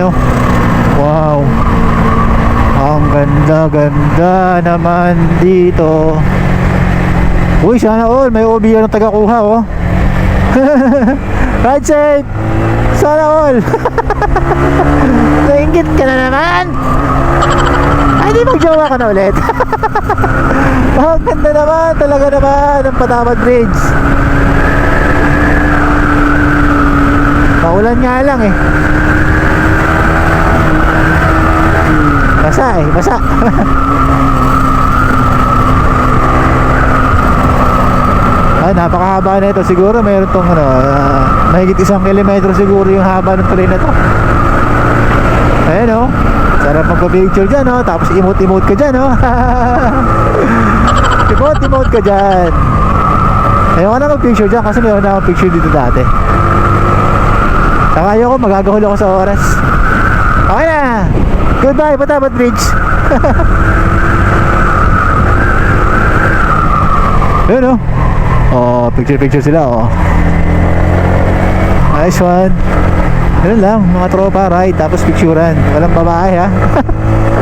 Oh. Wow. Ang ganda-ganda naman dito. Uy, sana all. May OB ng taga-kuha oh. Ride safe! Sana all! Nainggit ka na naman! Ay, di magjowa ka na ulit. ang ganda naman. Talaga naman. Ang Patawad Bridge. Paulan nga lang eh. Basa eh, basa. Ay, napakahaba na ito. Siguro mayroon tong ano, ah, mahigit isang kilometro siguro yung haba ng tuloy na to. Ayan oh. Sarap magpa-picture dyan oh. Tapos emote-emote ka dyan oh. emote-emote ka dyan. Ayaw ka na mag-picture dyan kasi mayroon na akong picture dito dati. Saka ayoko, magagahol ako sa oras. Okay na. Goodbye, Patabat Bridge. Ayun oh. Oh, picture-picture sila oh. Nice one. Ganun lang, mga tropa ride tapos picturean. Walang babae ha.